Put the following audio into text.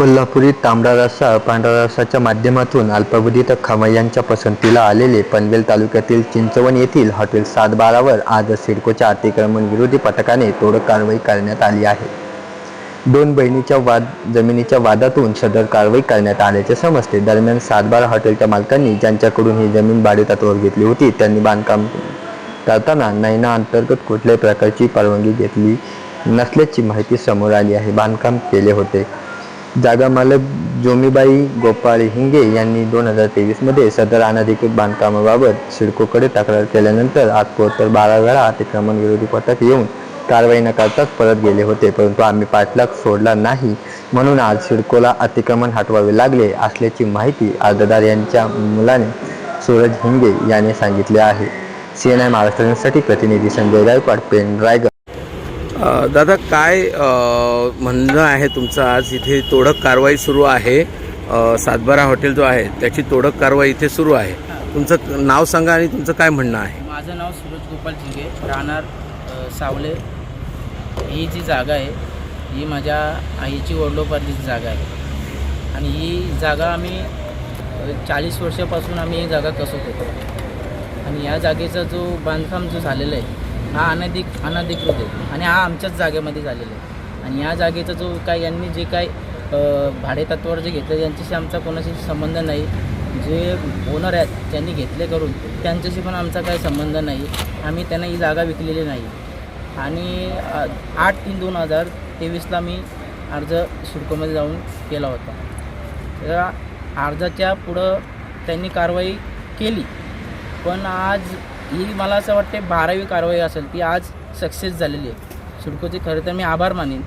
कोल्हापुरी तांबडा रस्सा पांढरा रस्साच्या माध्यमातून अल्पावधीत खमय्यांच्या पसंतीला आलेले पनवेल तालुक्यातील चिंचवण येथील हॉटेल सातबारावर आज सिडकोच्या अतिक्रमण विरोधी पथकाने तोड कारवाई करण्यात आली आहे. दोन बहिणीच्या वाद जमिनीच्या वादातून सदर कारवाई करण्यात आल्याचे समजते. दरम्यान सातबारा हॉटेलच्या मालकांनी ज्यांच्याकडून ही जमीन भाडेतत्वावर घेतली होती त्यांनी बांधकाम करताना नैना अंतर्गत कुठल्याही प्रकारची परवानगी घेतली नसल्याची माहिती समोर आली आहे. बांधकाम केले होते. जागा मालक जोमीबाई गोपाळ हिंगे यांनी दोन हजार तेवीसमध्ये सदर अनधिकृत बांधकामाबाबत सिडकोकडे तक्रार केल्यानंतर आज बारा वेळा अतिक्रमण विरोधी पथक येऊन कारवाई न करताच परत गेले होते. परंतु आम्ही पाठलाग सोडला नाही. म्हणून आज सिडकोला अतिक्रमण हटवावे लागले असल्याची माहिती अर्जदार यांच्या मुलाने सूरज हिंगे याने सांगितले आहे. सी एन आय महाराष्ट्रासाठी प्रतिनिधी संजय गायकवाड पेन रायगड दादा काय म्हणणं आहे तुमचं आज? इथे तोडक कारवाई सुरू आहे. सातबारा हॉटेल जो आहे त्याची तोडक कारवाई इथे सुरू आहे. तुमचं नाव सांगा आणि तुमचं काय म्हणणं आहे? माझं नाव सूरज गोपाल झिंगे राहणार सावले. ही जी जागा आहे ही माझ्या आईची वडलोपातलीची जागा आहे. आणि ही जागा आम्ही चाळीस वर्षापासून आम्ही ही जागा कसत होतो आणि या जागेचा जो बांधकाम जो झालेला आहे हा अनधिक अनधिकृत आहे. आणि हा आमच्याच जागेमध्ये झालेला आहे. आणि या जागेचा जो काय यांनी जे काय भाडेतत्वावर जे घेतलं यांच्याशी आमचा कोणाशी संबंध नाही. जे ओनर आहेत ज्यांनी घेतले करून त्यांच्याशी पण आमचा काही संबंध नाही. आम्ही त्यांना ही जागा विकलेली नाही. आणि आठ तीन दोन हजार तेवीसला मी अर्ज शुल्कमध्ये जाऊन केला होता. त्या अर्जाच्या पुढं त्यांनी कारवाई केली. पण आज ही मला असं वाटते बारावी कारवाई असेल ती आज सक्सेस झालेली आहे. सिडकोचे खरं तर मी आभार मानेन.